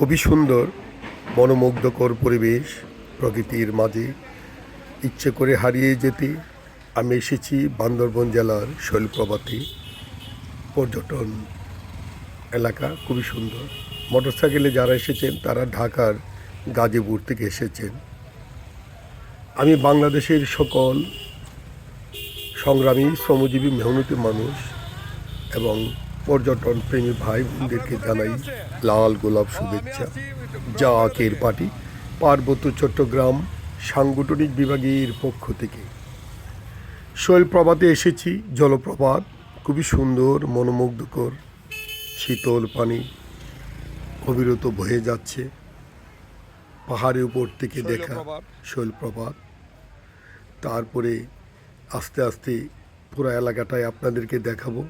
খুবই সুন্দর, মনোমুগ্ধকর পরিবেশ প্রকৃতির মাঝে। ইচ্ছে করে হারিয়ে যেতে আমি এসেছি বান্দরবন জেলার শৈলপ্রপাতে। পর্যটন এলাকা খুবই সুন্দর। মোটরসাইকেলে যারা এসেছেন, তারা ঢাকার গাজীপুর থেকে এসেছেন। আমি বাংলাদেশের সকল সংগ্রামী, শ্রমজীবী, মেহনতি মানুষ এবং পর্যটন প্রেমী ভাই বোনদেরকে জানাই লাল গোলাপ শুভেচ্ছা। যা আকের পার্টি পার্বত্য চট্টগ্রাম সাংগঠনিক বিভাগের পক্ষ থেকে। শৈলপ্রপাতে এসেছি জলপ্রপাত খুবই সুন্দর মনোমুগ্ধকর শীতল পানি অবিরত বয়ে যাচ্ছে। পাহাড়ের উপর থেকে দেখা শৈলপ্রপাত। শৈলপ্রপাত তারপরে আস্তে আস্তে পুরো এলাকাটায় আপনাদেরকে দেখাবো।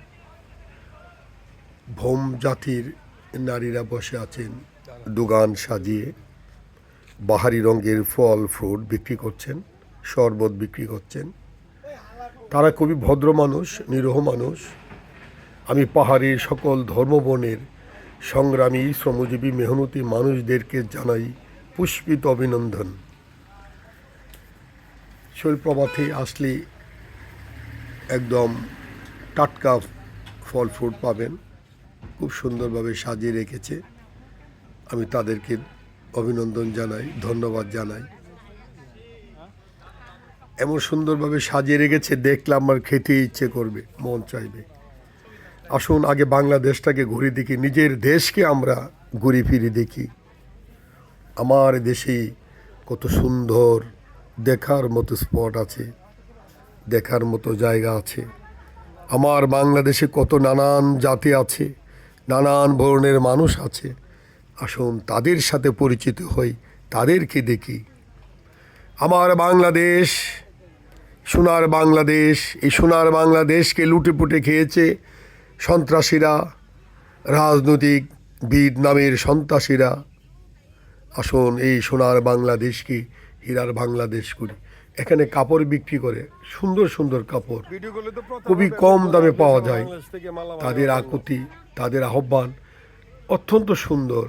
ভোম জাতির নারীরা বসে আছেন দোকান সাজিয়ে বাহারি রঙের ফল ফ্রুট বিক্রি করছেন, শরবত বিক্রি করছেন। তারা খুবই ভদ্র মানুষ, নিরহ মানুষ। আমি পাহাড়ের সকল ধর্মবর্ণের সংগ্রামী, শ্রমজীবী, মেহনতি মানুষদেরকে জানাই পুষ্পিত অভিনন্দন। শৈলপ্রপাতে আসলে একদম টাটকা ফল ফ্রুট পাবেন। খুব সুন্দরভাবে সাজিয়ে রেখেছে। আমি তাদেরকে অভিনন্দন জানাই, ধন্যবাদ জানাই। এমন সুন্দরভাবে সাজিয়ে রেখেছে, দেখলে আমার খেতে ইচ্ছে করবে, মন চাইবে। আসুন, আগে বাংলাদেশটাকে ঘুরে দেখি, নিজের দেশকে আমরা ঘুরে ফিরে দেখি। আমার দেশে কত সুন্দর দেখার মতো স্পট আছে, দেখার মতো জায়গা আছে। আমার বাংলাদেশে কত নানান জাতি আছে নানান ধরনের মানুষ আছে। আসুন তাদের সাথে পরিচিত হই তাদেরকে দেখি। আমার বাংলাদেশ সোনার বাংলাদেশ এই সোনার বাংলাদেশকে লুটে পুটে খেয়েছে সন্ত্রাসীরা রাজনৈতিক বিদ নামের সন্ত্রাসীরা। আসুন এই সোনার বাংলাদেশকে হীরার বাংলাদেশ করি। এখানে কাপড় বিক্রি করে সুন্দর সুন্দর কাপড়। খুবই কম দামে পাওয়া যায়। তাদের। আকুতি তাদের আহ্বান অত্যন্ত সুন্দর।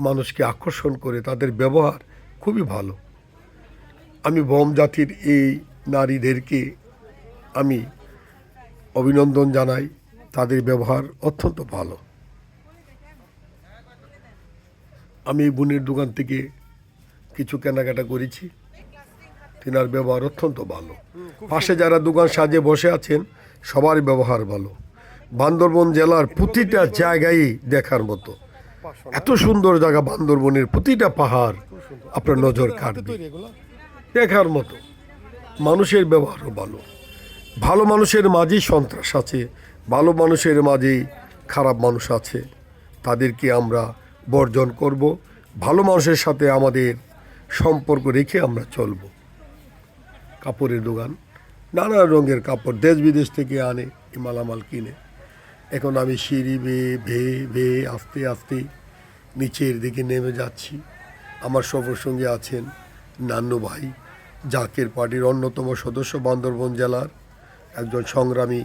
মানুষকে আকর্ষণ করে তাদের ব্যবহার খুবই ভালো। আমি বম জাতির এই নারীদেরকে আমি অভিনন্দন জানাই। তাদের ব্যবহার অত্যন্ত ভালো। আমি এই বোনের দোকান থেকে কিছু কেনাকাটা করেছি। তেনার ব্যবহার অত্যন্ত ভালো। পাশে যারা দোকান সাজে বসে আছেন সবার ব্যবহার ভালো। বান্দরবন জেলার প্রতিটা জায়গায় দেখার মতো। এত সুন্দর জায়গা বান্দরবনের প্রতিটা পাহাড় আপনার নজর কাটবে। দেখার মতো। মানুষের ব্যবহারও ভালো। ভালো মানুষের মাঝেই সন্ত্রাস আছে, ভালো মানুষের মাঝেই খারাপ মানুষ আছে। তাদেরকে আমরা বর্জন করব। ভালো মানুষের সাথে আমাদের সম্পর্ক রেখে আমরা চলব। কাপড়ের দোকান, নানা রঙের কাপড় দেশ বিদেশ থেকে আনে মালামাল কিনে। এখন আমি সিঁড়ি বেয়ে ভেয়ে ভেয়ে আস্তে আস্তে নিচের দিকে নেমে যাচ্ছি। আমার সফর সঙ্গে আছেন নান্নু ভাই, জাকের পার্টির অন্যতম সদস্য বান্দরবন জেলার একজন সংগ্রামী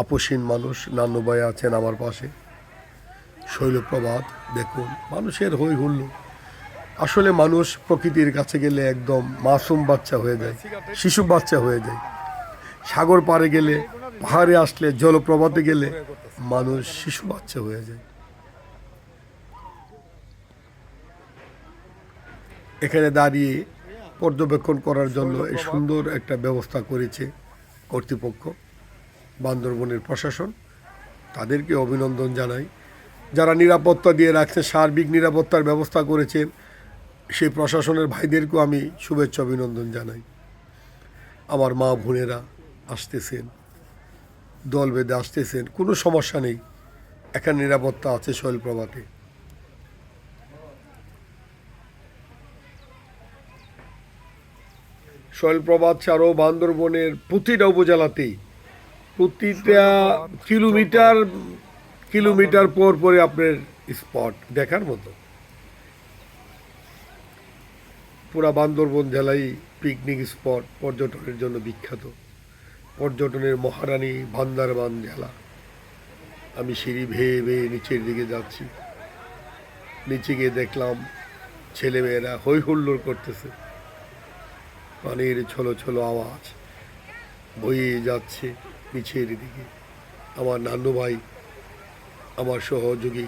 আপসীন মানুষ নান্নু ভাই আছেন আমার পাশে। শৈলপ্রভাত, দেখুন, মানুষের হই হুল্লো আসলে মানুষ প্রকৃতির কাছে গেলে একদম মাসুম বাচ্চা হয়ে যায়, শিশু বাচ্চা হয়ে যায়। সাগর পাড়ে গেলে, পাহাড়ে আসলে, জলপ্রপাতে গেলে মানুষ শিশু বাচ্চা হয়ে যায়। এখানে দাঁড়িয়ে পর্যবেক্ষণ করার জন্য এই সুন্দর একটা ব্যবস্থা করেছে কর্তৃপক্ষ, বান্দরবনের প্রশাসন। তাদেরকে অভিনন্দন জানাই। যারা নিরাপত্তা দিয়ে রাখছে, সার্বিক নিরাপত্তার ব্যবস্থা করেছেন সেই প্রশাসনের ভাইদেরকেও আমি শুভেচ্ছা, অভিনন্দন জানাই। আমার মা বোনেরা আসতেছেন। দল বেঁধে আসতেছেন, কোনো সমস্যা নেই। এখানে নিরাপত্তা আছে শৈলপ্রভাতে শৈলপ্রভাত ছাড়াও বান্দরবনের প্রতিটা উপজেলাতেই প্রতিটা কিলোমিটার কিলোমিটার পর পরে আপনার স্পট দেখার মতো। পুরা বান্দরবন জেলায় পিকনিক স্পট পর্যটনের জন্য বিখ্যাত। পর্যটনের মহারানী বান্দারবান জেলা। আমি সিঁড়ি ভেয়ে ভেয়ে নিচের দিকে যাচ্ছি। নিচে গিয়ে দেখলাম ছেলেমেয়েরা হই হুল্লোড় করতেছে। পানির ছলো ছলো আওয়াজ বয়ে যাচ্ছে নিচের দিকে। আমার নানু ভাই, আমার সহযোগী।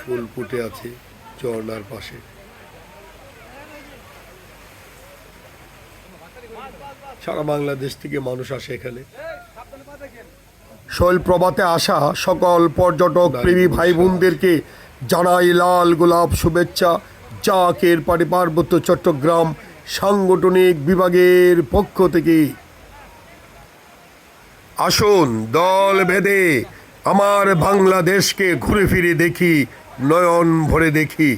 ফুল ফুটে আছে ঝর্ণার পাশে। সারা বাংলাদেশ থেকে মানুষ আসে এখানে। শৈলপ্রভাতে আসা সকল পর্যটক প্রেমী ভাই বোনদেরকে জানাই লাল গোলাপ শুভেচ্ছা। জাকের পাড়ি পার্বত্য চট্টগ্রাম সাংগঠনিক বিভাগের পক্ষ থেকে। আসুন দল ভেদে আমার বাংলাদেশকে ঘুরে ফিরে দেখি নয়ন ভরে দেখি।